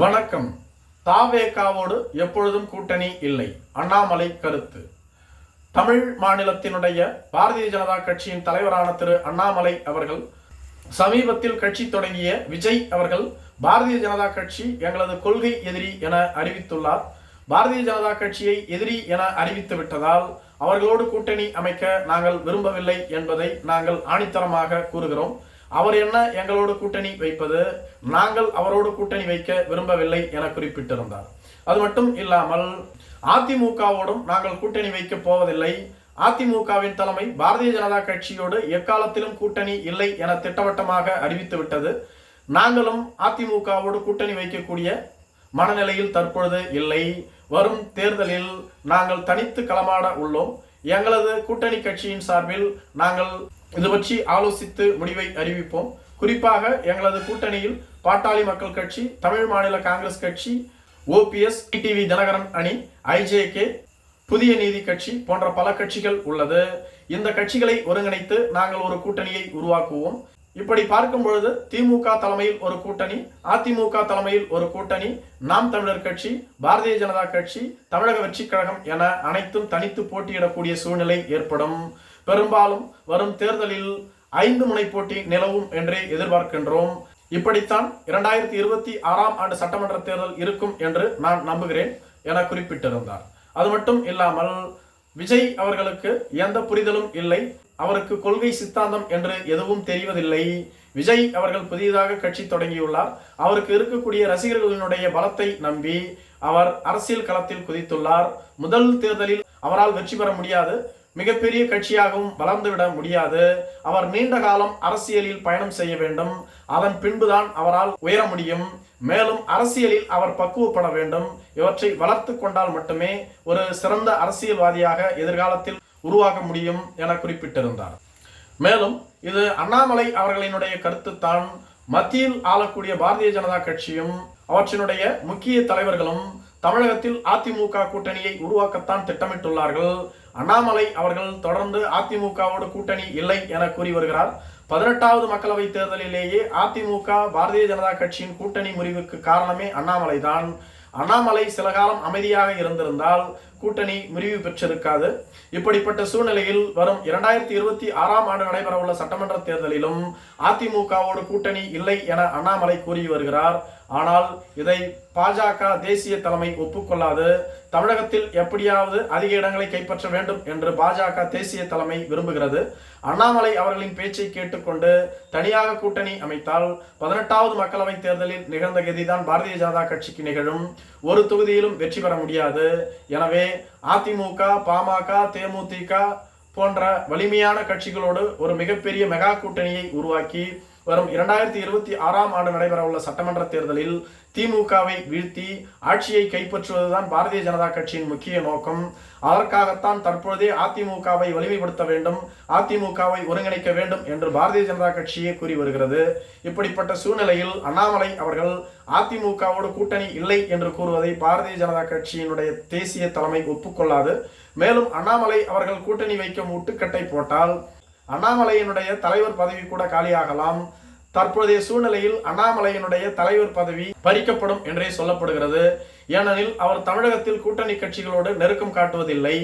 வணக்கம். தாவேகாவோடு எப்பொழுதும் கூட்டணி இல்லை. அண்ணாமலை கருத்து. தமிழ் மாநிலத்தினுடைய பாரதிய ஜனதா கட்சியின் தலைவரான திரு அண்ணாமலை அவர்கள் சமீபத்தில் கட்சி தொடங்கிய விஜய் அவர்கள் பாரதிய ஜனதா கட்சி எங்களது கொள்கை எதிரி என அறிவித்துள்ளார். பாரதிய ஜனதா கட்சியை எதிரி என அறிவித்து விட்டதால் அவர்களோடு கூட்டணி அமைக்க நாங்கள் விரும்பவில்லை என்பதை நாங்கள் ஆணித்தரமாக கூறுகிறோம். அவர் என்ன எங்களோடு கூட்டணி வைப்பது? நாங்கள் அவரோடு கூட்டணி வைக்க விரும்பவில்லை என குறிப்பிட்டிருந்தார். அது மட்டும் இல்லாமல் அதிமுகவோடும் நாங்கள் கூட்டணி வைக்க போவதில்லை. அதிமுகவின் தலைமை பாரதிய ஜனதா கட்சியோடு எக்காலத்திலும் கூட்டணி இல்லை என திட்டவட்டமாக அறிவித்து விட்டது. நாங்களும் அதிமுகவோடு கூட்டணி வைக்கக்கூடிய மனநிலையில் தற்பொழுது இல்லை. வரும் தேர்தலில் நாங்கள் தனித்து களமாட உள்ளோம். எங்களது கூட்டணி கட்சியின் சார்பில் நாங்கள் இது பற்றி ஆலோசித்து முடிவை அறிவிப்போம். குறிப்பாக எங்களது கூட்டணியில் பாட்டாளி மக்கள் கட்சி தமிழ் மாநில காங்கிரஸ் கட்சி ஓபிஎஸ் டிடிவி தினகரன் அணி ஐஜேகே புதிய நீதி கட்சி போன்ற பல கட்சிகள் உள்ளது. இந்த கட்சிகளை ஒருங்கிணைத்து நாங்கள் ஒரு கூட்டணியை உருவாக்குவோம். இப்படி பார்க்கும் பொழுது திமுக தலைமையில் ஒரு கூட்டணி அதிமுக தலைமையில் ஒரு கூட்டணி நாம் தமிழர் கட்சி பாரதிய ஜனதா கட்சி தமிழக வெற்றி கழகம் என அனைத்தும் தனித்து போட்டியிடக்கூடிய சூழ்நிலை ஏற்படும். பெரும்பாலும் வரும் தேர்தலில் ஐந்து முனை போட்டி நிலவும் என்றே எதிர்பார்க்கின்றோம். இப்படித்தான் இரண்டாயிரத்தி இருபத்தி ஆறாம் ஆண்டு சட்டமன்ற தேர்தல் இருக்கும் என்று நான் நம்புகிறேன் என குறிப்பிட்டிருந்தார். அது மட்டும் இல்லாமல் விஜய் அவர்களுக்கு எந்த புரிதலும் இல்லை. அவருக்கு கொள்கை சித்தாந்தம் என்று எதுவும் தெரிவதில்லை. விஜய் அவர்கள் புதிதாக கட்சி தொடங்கியுள்ளார். அவருக்கு இருக்கக்கூடிய ரசிகர்களினுடைய பலத்தை நம்பி அவர் அரசியல் களத்தில் குதித்துள்ளார். முதல் தேர்தலில் அவரால் வெற்றி பெற முடியாது. மிகப்பெரிய கட்சியாகவும் வளர்ந்துவிட முடியாது. அவர் நீண்ட காலம் அரசியலில் பயணம் செய்ய வேண்டும். அதன் பின்புதான் அவரால் உயர முடியும். மேலும் அரசியலில் அவர் பக்குவப்பட வேண்டும். இவற்றை வளர்த்து கொண்டால் மட்டுமே ஒரு சிறந்த அரசியல்வாதியாக எதிர்காலத்தில் உருவாக முடியும் என குறிப்பிட்டிருந்தார். மேலும் இது அண்ணாமலை அவர்களினுடைய கருத்துத்தான். மத்தியில் ஆளக்கூடிய பாரதிய ஜனதா கட்சியும் அவற்றினுடைய முக்கிய தலைவர்களும் தமிழகத்தில் அதிமுக கூட்டணியை உருவாக்கத்தான் திட்டமிட்டுள்ளார்கள். அண்ணாமலை அவர்கள் தொடர்ந்து அதிமுகவோடு கூட்டணி இல்லை என கூறி வருகிறார். பதினெட்டாவது மக்களவை தேர்தலிலேயே அதிமுக பாரதிய ஜனதா கட்சியின் கூட்டணி முறிவுக்கு காரணமே அண்ணாமலை தான் அண்ணாமலை சில காலம் அமைதியாக இருந்திருந்தால் கூட்டணி முறிவு பெற்றிருக்காது. இப்படிப்பட்ட சூழ்நிலையில் வரும் இரண்டாயிரத்தி இருபத்தி ஆறாம் ஆண்டு நடைபெறவுள்ள சட்டமன்ற தேர்தலிலும் அதிமுகவோடு கூட்டணி இல்லை என அண்ணாமலை கூறி வருகிறார். ஆனால் இதை பாஜக தேசிய தலைமை ஒப்புக்கொள்ளாது. தமிழகத்தில் எப்படியாவது அதிக இடங்களை கைப்பற்ற வேண்டும் என்று பாஜக தேசிய தலைமை விரும்புகிறது. அண்ணாமலை அவர்களின் பேச்சை கேட்டுக்கொண்டு தனியாக கூட்டணி அமைத்தால் பதினெட்டாவது மக்களவை தேர்தலில் நிகழ்ந்த கதிதான் பாரதிய ஜனதா கட்சிக்கு நிகழும். ஒரு தொகுதியிலும் வெற்றி பெற முடியாது. எனவே அதிமுக பாமக தேமுதிக போன்ற வலிமையான கட்சிகளோடு ஒரு மிகப்பெரிய மெகா கூட்டணியை உருவாக்கி வரும் இரண்டாயிரத்தி இருபத்தி ஆறாம் ஆண்டு நடைபெறவுள்ள சட்டமன்ற தேர்தலில் திமுகவை வீழ்த்தி ஆட்சியை கைப்பற்றுவதுதான் பாரதிய ஜனதா கட்சியின் முக்கிய நோக்கம். அதற்காகத்தான் தற்பொழுதே அதிமுகவை வலிமைப்படுத்த வேண்டும் அதிமுகவை ஒருங்கிணைக்க வேண்டும் என்று பாரதிய ஜனதா கட்சியே கூறி வருகிறது. இப்படிப்பட்ட சூழ்நிலையில் அண்ணாமலை அவர்கள் அதிமுகவோடு கூட்டணி இல்லை என்று கூறுவதை பாரதிய ஜனதா கட்சியினுடைய தேசிய தலைமை ஒப்புக்கொள்ளாது. மேலும் அண்ணாமலை அவர்கள் கூட்டணி வைக்கும் முட்டுக்கட்டை போட்டால் அண்ணாமலையினுடைய தலைவர் பதவி கூட காலியாகலாம். தற்போதைய சூழ்நிலையில் அண்ணாமலையினுடைய தலைவர் பதவி பறிக்கப்படும் என்றே சொல்லப்படுகிறது. ஏனெனில் அவர் தமிழகத்தில் கூட்டணி கட்சிகளோடு நெருக்கம் காட்டுவதில்லை.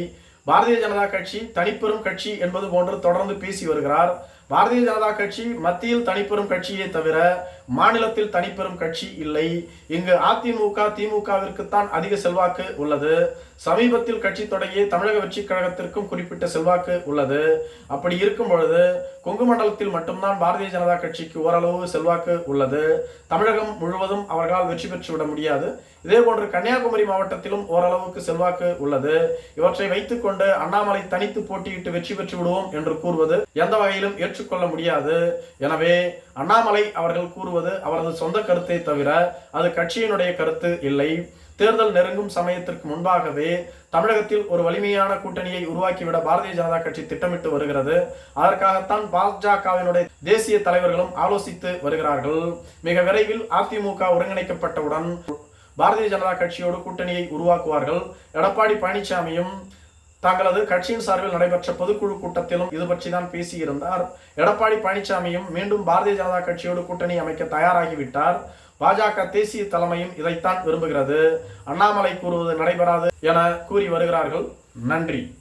பாரதிய ஜனதா கட்சி தனிப்பெரும் கட்சி என்பது போன்று தொடர்ந்து பேசி வருகிறார். பாரதிய ஜனதா கட்சி மத்தியில் தனிப்பெரும் கட்சியே தவிர மாநிலத்தில் தனிப்பெரும் கட்சி இல்லை. இங்கு அதிமுக திமுகவிற்குத்தான் அதிக செல்வாக்கு உள்ளது. சமீபத்தில் கட்சி தொடங்கிய தமிழக வெற்றி கழகத்திற்கும் குறிப்பிட்ட செல்வாக்கு உள்ளது. அப்படி இருக்கும் பொழுது கொங்கு மண்டலத்தில் மட்டும்தான் பாரதிய ஜனதா கட்சிக்கு ஓரளவு செல்வாக்கு உள்ளது. தமிழகம் முழுவதும் அவர்களால் வெற்றி பெற்றுவிட முடியாது. இதே போன்று கன்னியாகுமரி மாவட்டத்திலும் ஓரளவுக்கு செல்வாக்கு உள்ளது. இவற்றை வைத்துக்கொண்டு அண்ணாமலை தனித்து போட்டியிட்டு வெற்றி பெற்று விடுவோம் என்று கூறுவது எந்த வகையிலும் ஏற்றுக்கொள்ள முடியாது. எனவே அண்ணாமலை அவர்கள் கூறுவது அவரது சொந்த கருத்தை தவிர அது கட்சியினுடைய கருத்து இல்லை. தேர்தல் நெருங்கும் சமயத்திற்கு முன்பாகவே தமிழகத்தில் ஒரு வலிமையான கூட்டணியை உருவாக்கிவிட பாரதிய ஜனதா கட்சி திட்டமிட்டு வருகிறது. அதற்காகத்தான் பாஜகவினுடைய தேசிய தலைவர்களும் ஆலோசித்து வருகிறார்கள். மிக விரைவில் அதிமுக ஒருங்கிணைக்கப்பட்டவுடன் பாரதிய ஜனதா கட்சியோடு கூட்டணியை உருவாக்குவார்கள். எடப்பாடி பழனிசாமியும் தங்களது கட்சியின் சார்பில் நடைபெற்ற பொதுக்குழு கூட்டத்திலும் இது பற்றி தான் பேசியிருந்தார். எடப்பாடி பழனிசாமியும் மீண்டும் பாரதிய ஜனதா கட்சியோடு கூட்டணி அமைக்க தயாராகிவிட்டார். பாஜக தேசிய தலைமையும் இதைத்தான் விரும்புகிறது. அண்ணாமலை கூறுவது நடைபெறாது என கூறி வருகிறார்கள். நன்றி.